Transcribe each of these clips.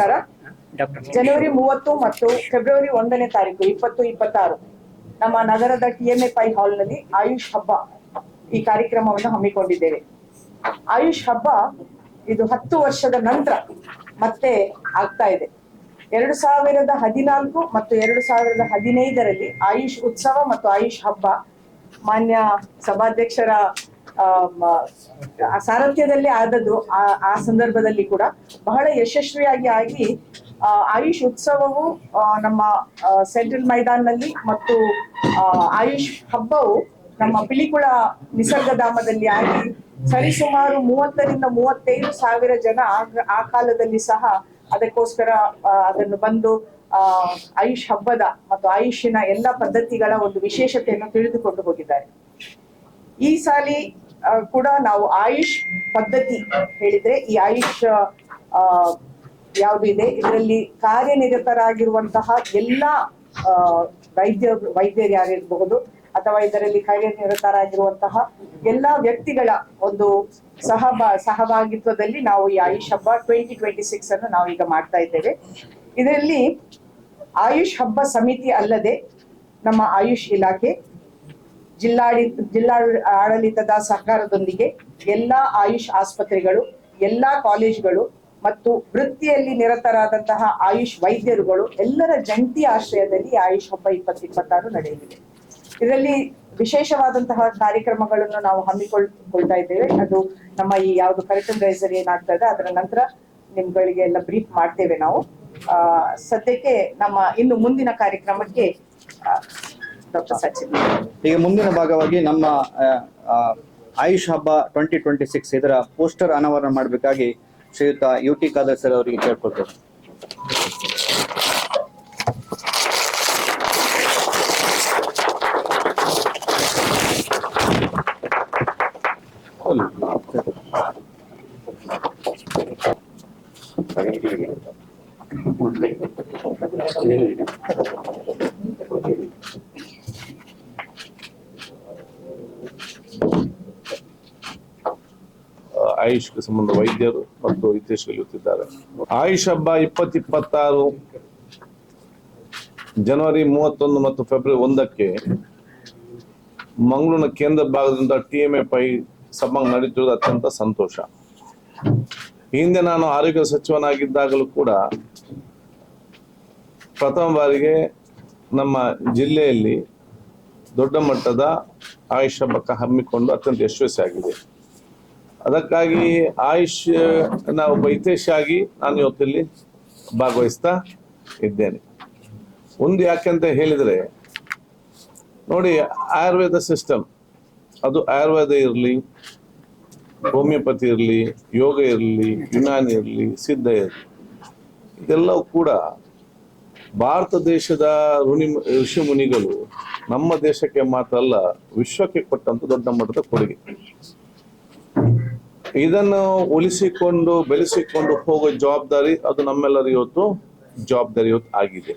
Doctor ಜನವರಿ ಮೂವತ್ತು ಮತ್ತು February ಒಂದನೇ ತಾರೀಕು ಇಪ್ಪತ್ತು ಇಪ್ಪತ್ತಾರು ನಮ್ಮ ನಗರದ ಟಿಎಂಎಫ್ಐ ಹಾಲ್ನಲ್ಲಿ ಆಯುಷ್ ಹಬ್ಬ ಈ ಕಾರ್ಯಕ್ರಮವನ್ನು ಹಮ್ಮಿಕೊಂಡಿದ್ದೇವೆ. ಆಯುಷ್ ಹಬ್ಬ ಇದು ಹತ್ತು ವರ್ಷದ ನಂತರ ಮತ್ತೆ ಆಗ್ತಾ ಇದೆ. ಎರಡು ಸಾವಿರದ ಹದಿನಾಲ್ಕು ಮತ್ತು ಎರಡು ಸಾವಿರದ ಹದಿನೈದರಲ್ಲಿ ಆಯುಷ್ ಉತ್ಸವ ಮತ್ತು ಆಯುಷ್ ಹಬ್ಬ ಮಾನ್ಯ ಸಭಾಧ್ಯಕ್ಷರ ಸಾರಥ್ಯದಲ್ಲಿ ಆದದ್ದು ಆ ಆ ಸಂದರ್ಭದಲ್ಲಿ ಕೂಡ ಬಹಳ ಯಶಸ್ವಿಯಾಗಿ ಆಗಿ ಆಯುಷ್ ಉತ್ಸವವು ನಮ್ಮ ಸೆಂಟ್ರಲ್ ಮೈದಾನ್ನಲ್ಲಿ ಮತ್ತು ಆಯುಷ್ ಹಬ್ಬವು ನಮ್ಮ ಪಿಲಿಕುಳ ನಿಸರ್ಗಧಾಮದಲ್ಲಿ ಆಗಿ, ಸರಿಸುಮಾರು ಮೂವತ್ತರಿಂದ ಮೂವತ್ತೈದು ಸಾವಿರ ಜನ ಆ- ಕಾಲದಲ್ಲಿ ಸಹ ಅದಕ್ಕೋಸ್ಕರ ಅದನ್ನು ಬಂದು ಆಯುಷ್ ಹಬ್ಬದ ಮತ್ತು ಆಯುಷಿನ ಎಲ್ಲ ಪದ್ಧತಿಗಳ ಒಂದು ವಿಶೇಷತೆಯನ್ನು ತಿಳಿದುಕೊಂಡು ಹೋಗಿದ್ದಾರೆ. ಈ ಸಾಲಿ ಕೂಡ ನಾವು ಆಯುಷ್ ಪದ್ಧತಿ ಹೇಳಿದ್ರೆ ಈ ಆಯುಷ್ ಆ, ಯಾವುದು ಇದೆ? ಇದರಲ್ಲಿ ಕಾರ್ಯನಿರತರಾಗಿರುವಂತಹ ಎಲ್ಲ ವೈದ್ಯ ವೈದ್ಯರು ಯಾರಿರಬಹುದು ಅಥವಾ ಇದರಲ್ಲಿ ಕಾರ್ಯನಿರತರಾಗಿರುವಂತಹ ಎಲ್ಲಾ ವ್ಯಕ್ತಿಗಳ ಒಂದು ಸಹಭಾ ಸಹಭಾಗಿತ್ವದಲ್ಲಿ ನಾವು ಈ ಆಯುಷ್ ಹಬ್ಬ ಟ್ವೆಂಟಿ ಟ್ವೆಂಟಿ ಸಿಕ್ಸ್ ಅನ್ನು ನಾವು ಈಗ ಮಾಡ್ತಾ ಇದ್ದೇವೆ. ಇದರಲ್ಲಿ ಆಯುಷ್ ಹಬ್ಬ ಸಮಿತಿ ಅಲ್ಲದೆ ನಮ್ಮ ಆಯುಷ್ ಇಲಾಖೆ ಜಿಲ್ಲಾಡಳಿತ ಜಿಲ್ಲಾ ಆಡಳಿತದ ಸಹಕಾರದೊಂದಿಗೆ ಎಲ್ಲಾ ಆಯುಷ್ ಆಸ್ಪತ್ರೆಗಳು ಎಲ್ಲಾ ಕಾಲೇಜುಗಳು ಮತ್ತು ವೃತ್ತಿಯಲ್ಲಿ ನಿರತರಾದಂತಹ ಆಯುಷ್ ವೈದ್ಯರುಗಳು ಎಲ್ಲರ ಜಂಟಿ ಆಶ್ರಯದಲ್ಲಿ ಆಯುಷ್ ಹಬ್ಬ ಇಪ್ಪತ್ತು ಇಪ್ಪತ್ತಾರು ನಡೆಯಲಿದೆ. ಇದರಲ್ಲಿ ವಿಶೇಷವಾದಂತಹ ಕಾರ್ಯಕ್ರಮಗಳನ್ನು ನಾವು ಹಮ್ಮಿಕೊಳ್ಕೊಳ್ತಾ ಇದ್ದೇವೆ. ಅದು ನಮ್ಮ ಈ ಯಾವುದು ಕರೆಕ್ಟಮ್ ರೈಸರ್ ಏನಾಗ್ತಾ ಇದೆ, ಅದರ ನಂತರ ನಿಮ್ಗಳಿಗೆ ಎಲ್ಲ ಬ್ರೀಫ್ ಮಾಡ್ತೇವೆ ನಾವು. ಸದ್ಯಕ್ಕೆ ನಮ್ಮ ಇನ್ನು ಮುಂದಿನ ಕಾರ್ಯಕ್ರಮಕ್ಕೆ ಡಾಕ್ಟರ್ ಈಗ ಮುಂದಿನ ಭಾಗವಾಗಿ ನಮ್ಮ ಆಯುಷ್ ಹಬ್ಬ ಟ್ವೆಂಟಿ ಟ್ವೆಂಟಿ ಸಿಕ್ಸ್ ಇದರ ಪೋಸ್ಟರ್ ಅನಾವರಣ ಮಾಡಬೇಕಾಗಿ ಶ್ರೀಯುತ ಯು ಟಿ ಖಾದರ್ ಸರ್ ಅವರಿಗೆ ಕೇಳ್ಕೊಳ್ತೇವೆ ಆಯುಷ್ಗೆ ಸಂಬಂಧ ವೈದ್ಯರು ಮತ್ತು ಹಿತೈಷಿಗಳು ಹೇಳುತ್ತಿದ್ದಾರೆ ಆಯುಷ್ ಹಬ್ಬ ಇಪ್ಪತ್ತಿಪ್ಪತ್ತಾರು ಜನವರಿ ಮೂವತ್ತೊಂದು ಮತ್ತು ಫೆಬ್ರವರಿ ಒಂದಕ್ಕೆ ಮಂಗಳೂರಿನ ಕೇಂದ್ರ ಭಾಗದಿಂದ ಟಿ ಎಂ ಎಫ್ ಐ ನಡೀತಿರುವುದು ಅತ್ಯಂತ ಸಂತೋಷ. ಹಿಂದೆ ನಾನು ಆರೋಗ್ಯ ಸಚಿವನಾಗಿದ್ದಾಗಲೂ ಕೂಡ ಪ್ರಥಮ ಬಾರಿಗೆ ನಮ್ಮ ಜಿಲ್ಲೆಯಲ್ಲಿ ದೊಡ್ಡ ಮಟ್ಟದ ಆಯುಷ್ ಹಬ್ಬಕ್ಕೆ ಹಮ್ಮಿಕೊಂಡು ಅತ್ಯಂತ ಯಶಸ್ವಿಯಾಗಿದೆ. ಅದಕ್ಕಾಗಿ ಆಯುಷ್ ನಾವು ಬೈತೇಶ್ ಆಗಿ ನಾನು ಇವತ್ತಲ್ಲಿ ಭಾಗವಹಿಸ್ತಾ ಇದ್ದೇನೆ. ಒಂದು ಯಾಕೆಂತ ಹೇಳಿದ್ರೆ, ನೋಡಿ ಆಯುರ್ವೇದ ಸಿಸ್ಟಮ್, ಅದು ಆಯುರ್ವೇದ ಇರಲಿ, ಹೋಮಿಯೋಪತಿ ಇರಲಿ, ಯೋಗ ಇರಲಿ ಯುನಾನಿ ಇರಲಿ, ಸಿದ್ಧ ಇರಲಿ, ಇದೆಲ್ಲವೂ ಕೂಡ ಭಾರತ ದೇಶದ ಋಣಿ ಋಷಿ ಮುನಿಗಳು ನಮ್ಮ ದೇಶಕ್ಕೆ ಮಾತ್ರ ಅಲ್ಲ, ವಿಶ್ವಕ್ಕೆ ಕೊಟ್ಟಂತ ದೊಡ್ಡ ಮಟ್ಟದ ಕೊಡುಗೆ. ಇದನ್ನು ಉಳಿಸಿಕೊಂಡು, ಬೆಳೆಸಿಕೊಂಡು ಹೋಗೋ ಜವಾಬ್ದಾರಿ ಅದು ನಮ್ಮೆಲ್ಲರ ಇವತ್ತು ಜವಾಬ್ದಾರಿ ಆಗಿದೆ.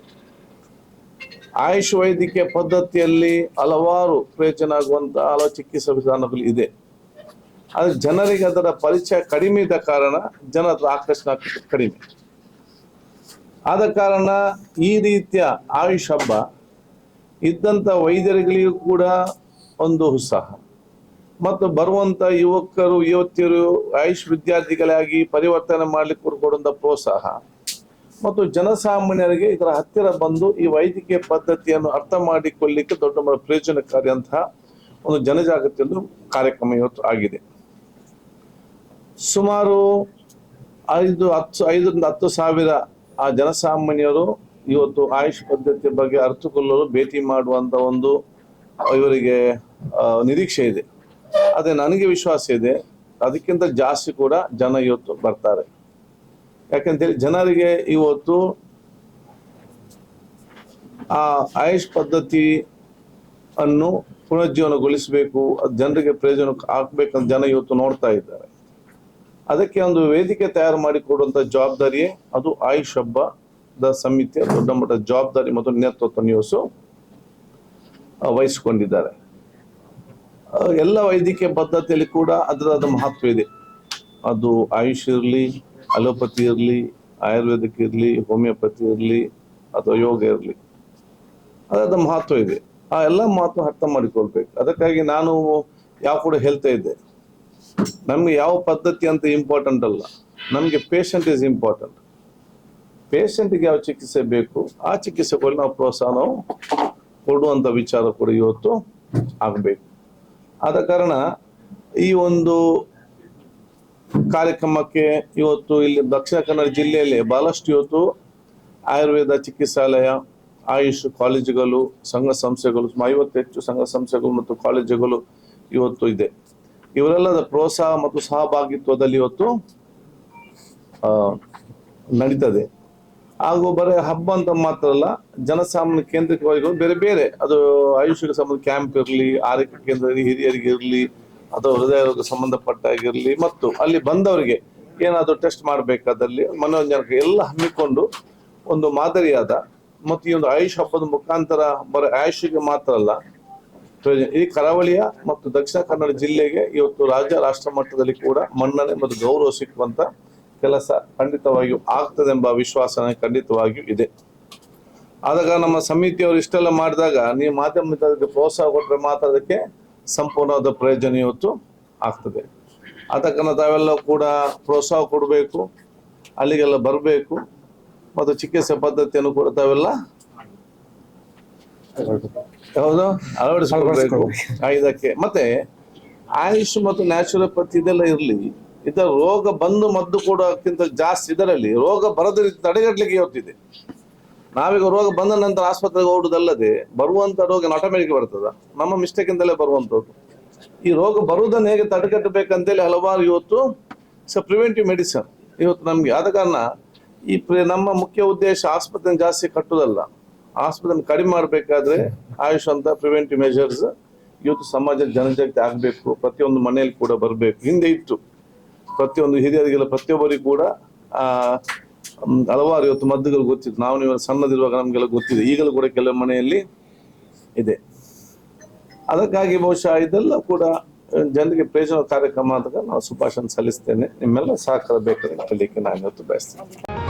ಆಯುಷ್ ವೈದ್ಯಕೀಯ ಪದ್ಧತಿಯಲ್ಲಿ ಹಲವಾರು ಪ್ರಯೋಜನ ಆಗುವಂತಹ ಹಲವು ಚಿಕಿತ್ಸಾ ವಿಧಾನಗಳು ಇದೆ. ಆದರೆ ಜನರಿಗೆ ಅದರ ಪರಿಚಯ ಕಡಿಮೆ ಇದ್ದ ಕಾರಣ ಜನರ ಆಕರ್ಷಣೆ ಕಡಿಮೆ. ಆದ ಕಾರಣ ಈ ರೀತಿಯ ಆಯುಷ್ ಹಬ್ಬ ಇದ್ದಂತ ವೈದ್ಯರುಗಳಿಗೂ ಕೂಡ ಒಂದು ಉತ್ಸಾಹ. ಮತ್ತು ಬರುವಂತ ಯುವಕರು, ಯುವತಿಯರು, ಆಯುಷ್ ವಿದ್ಯಾರ್ಥಿಗಳಾಗಿ ಪರಿವರ್ತನೆ ಮಾಡಲಿಕ್ಕೆ ಕೊಡುವಂತ ಪ್ರೋತ್ಸಾಹ. ಮತ್ತು ಜನಸಾಮಾನ್ಯರಿಗೆ ಇದರ ಹತ್ತಿರ ಬಂದು ಈ ವೈದ್ಯಕೀಯ ಪದ್ಧತಿಯನ್ನು ಅರ್ಥ ಮಾಡಿಕೊಳ್ಳಿಕ್ಕೆ ದೊಡ್ಡ ಪ್ರಯೋಜನಕಾರಿ ಅಂತಹ ಒಂದು ಜನಜಾಗೃತಿ ಒಂದು ಕಾರ್ಯಕ್ರಮ ಇವತ್ತು ಆಗಿದೆ. ಸುಮಾರು ಐದು ಹತ್ತು, ಐದರಿಂದ ಹತ್ತು ಸಾವಿರ ಆ ಜನಸಾಮಾನ್ಯರು ಇವತ್ತು ಆಯುಷ್ ಪದ್ಧತಿ ಬಗ್ಗೆ ಅರ್ಥಕೊಳ್ಳಲು ಭೇಟಿ ಮಾಡುವಂತ ಒಂದು ಇವರಿಗೆ ನಿರೀಕ್ಷೆ ಇದೆ. ಅದೇ ನನಗೆ ವಿಶ್ವಾಸ ಇದೆ, ಅದಕ್ಕಿಂತ ಜಾಸ್ತಿ ಕೂಡ ಜನ ಇವತ್ತು ಬರ್ತಾರೆ. ಯಾಕಂತೇಳಿ ಜನರಿಗೆ ಇವತ್ತು ಆ ಆಯುಷ್ ಪದ್ಧತಿ ಅನ್ನು ಪುನರ್ಜೀವನಗೊಳಿಸಬೇಕು ಅದು ಜನರಿಗೆ ಪ್ರಯೋಜನ ಹಾಕ್ಬೇಕಂತ ಜನ ಇವತ್ತು ನೋಡ್ತಾ ಇದ್ದಾರೆ. ಅದಕ್ಕೆ ಒಂದು ವೇದಿಕೆ ತಯಾರು ಮಾಡಿ ಕೊಡುವಂತ ಜವಾಬ್ದಾರಿಯೇ ಅದು ಆಯುಷ್ ಹಬ್ಬದ ಸಮಿತಿಯ ದೊಡ್ಡ ಮಟ್ಟದ ಜವಾಬ್ದಾರಿ ಮತ್ತು ನೇತೃತ್ವ ನಿವಸು ವಹಿಸಿಕೊಂಡಿದ್ದಾರೆ. ಎಲ್ಲ ವೈದ್ಯಕೀಯ ಪದ್ಧತಿಯಲ್ಲಿ ಕೂಡ ಅದರದ ಮಹತ್ವ ಇದೆ. ಅದು ಆಯುಷ್ ಇರಲಿ, ಅಲೋಪತಿ ಇರಲಿ, ಆಯುರ್ವೇದಿಕ್ ಇರಲಿ, ಹೋಮಿಯೋಪತಿ ಇರಲಿ, ಅಥವಾ ಯೋಗ ಇರಲಿ. ಅದರದ ಮಹತ್ವ ಇದೆ. ಆ ಎಲ್ಲ ಮಹತ್ವ ಅರ್ಥ ಮಾಡಿಕೊಳ್ಬೇಕು. ಅದಕ್ಕಾಗಿ ನಾನು ಯಾವ ಕೂಡ ಹೇಳ್ತಾ ಇದ್ದೆ. ನಮ್ಗೆ ಯಾವ ಪದ್ಧತಿ ಅಂತ ಇಂಪಾರ್ಟೆಂಟ್ ಅಲ್ಲ. ನಮಗೆ ಪೇಷಂಟ್ ಇಸ್ ಇಂಪಾರ್ಟೆಂಟ್ ಪೇಷಂಟ್ಗೆ ಯಾವ ಚಿಕಿತ್ಸೆ ಬೇಕು, ಆ ಚಿಕಿತ್ಸೆಗಳು ನಾವು ಪ್ರೋತ್ಸಾಹ ಕೊಡುವಂತ ವಿಚಾರ ಕೂಡ ಇವತ್ತು ಆಗ್ಬೇಕು. ಆದ ಕಾರಣ ಈ ಒಂದು ಕಾರ್ಯಕ್ರಮಕ್ಕೆ ಇವತ್ತು ಇಲ್ಲಿ ದಕ್ಷಿಣ ಕನ್ನಡ ಜಿಲ್ಲೆಯಲ್ಲಿ ಬಹಳಷ್ಟು ಇವತ್ತು ಆಯುರ್ವೇದ ಚಿಕಿತ್ಸಾಲಯ, ಆಯುಷ್ ಕಾಲೇಜುಗಳು, ಸಂಘ ಸಂಸ್ಥೆಗಳು, ಸುಮಾರು ಐವತ್ತು ಹೆಚ್ಚು ಸಂಘ ಸಂಸ್ಥೆಗಳು ಮತ್ತು ಕಾಲೇಜುಗಳು ಇವತ್ತು ಇದೆ. ಇವರೆಲ್ಲದ ಪ್ರೋತ್ಸಾಹ ಮತ್ತು ಸಹಭಾಗಿತ್ವದಲ್ಲಿ ಇವತ್ತು ನಡೀತದೆ. ಹಾಗೂ ಬರೀ ಹಬ್ಬ ಅಂತ ಮಾತ್ರ ಅಲ್ಲ, ಜನಸಾಮಾನ್ಯ ಕೇಂದ್ರಿಕವಾಗಿ ಬೇರೆ ಬೇರೆ. ಅದು ಆಯುಷ್ಗೆ ಸಂಬಂಧ ಕ್ಯಾಂಪ್ ಇರಲಿ ಆರೋಗ್ಯ ಕೇಂದ್ರ ಹಿರಿಯರಿಗೆ ಇರಲಿ, ಅಥವಾ ಹೃದಯ ರೋಗ ಸಂಬಂಧಪಟ್ಟಾಗಿರಲಿ ಮತ್ತು ಅಲ್ಲಿ ಬಂದವರಿಗೆ ಏನಾದರೂ ಟೆಸ್ಟ್ ಮಾಡಬೇಕಾದಲ್ಲಿ ಮನೋರಂಜನೆ ಎಲ್ಲ ಹಮ್ಮಿಕೊಂಡು ಒಂದು ಮಾದರಿಯಾದ ಮತ್ತು ಈ ಒಂದು ಆಯುಷ್ ಹಬ್ಬದ ಮುಖಾಂತರ ಬರೀ ಆಯುಷ್ಗೆ ಮಾತ್ರ ಅಲ್ಲ ಈ ಕರಾವಳಿಯ ಮತ್ತು ದಕ್ಷಿಣ ಕನ್ನಡ ಜಿಲ್ಲೆಗೆ ಇವತ್ತು ರಾಜ್ಯ ರಾಷ್ಟ್ರ ಮಟ್ಟದಲ್ಲಿ ಕೂಡ ಮನ್ನಣೆ ಮತ್ತು ಗೌರವ ಸಿಕ್ಕುವಂತ ಕೆಲಸ ಖಂಡಿತವಾಗಿಯೂ ಆಗ್ತದೆಂಬ ವಿಶ್ವಾಸ ನನಗೆ ಖಂಡಿತವಾಗಿಯೂ ಇದೆ. ಆದಾಗ ನಮ್ಮ ಸಮಿತಿಯವರು ಇಷ್ಟೆಲ್ಲ ಮಾಡಿದಾಗ ನೀವು ಮಾಧ್ಯಮದ ಅದಕ್ಕೆ ಪ್ರೋತ್ಸಾಹ ಕೊಟ್ಟರೆ ಮಾತ್ರ ಅದಕ್ಕೆ ಸಂಪೂರ್ಣವಾದ ಪ್ರಯೋಜನ ಇವತ್ತು ಆಗ್ತದೆ. ಆದ ಕಾರಣ ತಾವೆಲ್ಲ ಕೂಡ ಪ್ರೋತ್ಸಾಹ ಕೊಡಬೇಕು ಅಲ್ಲಿಗೆಲ್ಲ ಬರಬೇಕು ಮತ್ತು ಚಿಕಿತ್ಸೆ ಪದ್ಧತಿಯನ್ನು ಕೂಡ ತಾವೆಲ್ಲ ಹೌದು? ಅಳವಡಿಸಿಕೊಳ್ಬೇಕು. ಇದಕ್ಕೆ. ಮತ್ತೆ ಆಯುಷ್ ಮತ್ತು ನ್ಯಾಚುರೋಪತಿ ಇದೆಲ್ಲ ಇರಲಿ. ಇದರ ರೋಗ ಬಂದು ಮದ್ದು ಕೊಡೋಕ್ಕಿಂತ ಜಾಸ್ತಿ ಇದರಲ್ಲಿ ರೋಗ ಬರದ ರೀತಿ ತಡೆಗಟ್ಟಲಿಕ್ಕೆ ಇವತ್ತಿದೆ. ನಾವೀಗ ರೋಗ ಬಂದ ನಂತರ ಆಸ್ಪತ್ರೆಗೆ ಓಡುದಲ್ಲದೆ ಬರುವಂತ ರೋಗ ಆಟೋಮೆಟಿಕ್ ಬರ್ತದ. ನಮ್ಮ ಮಿಸ್ಟೇಕ್ ಇಂದಲೇ ಬರುವಂತದ್ದು ಈ ರೋಗ ಬರುವುದನ್ನು ಹೇಗೆ ತಡೆಗಟ್ಟಬೇಕಂತೇಳಿ ಹಲವಾರು ಇವತ್ತು ಸ ಪ್ರಿವೆಂಟಿವ್ ಮೆಡಿಸನ್ ಇವತ್ತು ನಮ್ಗೆ ಆದ ಕಾರಣ ಈ ನಮ್ಮ ಮುಖ್ಯ ಉದ್ದೇಶ ಆಸ್ಪತ್ರೆ ಜಾಸ್ತಿ ಕಟ್ಟುದಲ್ಲ. ಆಸ್ಪತ್ರೆ ಕಡಿಮೆ ಮಾಡಬೇಕಾದ್ರೆ ಆಯುಷ್ ಅಂತ ಪ್ರಿವೆಂಟಿವ್ ಮೆಜರ್ಸ್ ಇವತ್ತು ಸಮಾಜ ಜನಜಾಗೃತಿ ಆಗಬೇಕು. ಪ್ರತಿಯೊಂದು ಮನೆಯಲ್ಲಿ ಕೂಡ ಬರಬೇಕು. ಹಿಂದೆ ಇತ್ತು. ಪ್ರತಿಯೊಂದು ಹಿರಿಯರಿಗೆಲ್ಲ ಪ್ರತಿಯೊಬ್ಬರಿಗೂ ಕೂಡ ಹಲವಾರು ಇವತ್ತು ಮದ್ದುಗಳು ಗೊತ್ತಿತ್ತು. ನಾವು ನೀವು ಸಣ್ಣದಿರುವಾಗ ನಮಗೆಲ್ಲ ಗೊತ್ತಿದೆ. ಈಗಲೂ ಕೂಡ ಕೆಲವು ಮನೆಯಲ್ಲಿ ಇದೆ. ಅದಕ್ಕಾಗಿ ಬಹುಶಃ ಇದೆಲ್ಲ ಕೂಡ ಜನರಿಗೆ ಪ್ರಯೋಜನ ಕಾರ್ಯಕ್ರಮ ಅಂತ ನಾವು ಸುಭಾಷಣ ಸಲ್ಲಿಸ್ತೇನೆ. ನಿಮ್ಮೆಲ್ಲ ಸಹಕಾರ ಬೇಕಾದ್ರೆ ಕಲಿಯಕ್ಕೆ ನಾನು ಇವತ್ತು ಬಯಸ್ತೇನೆ.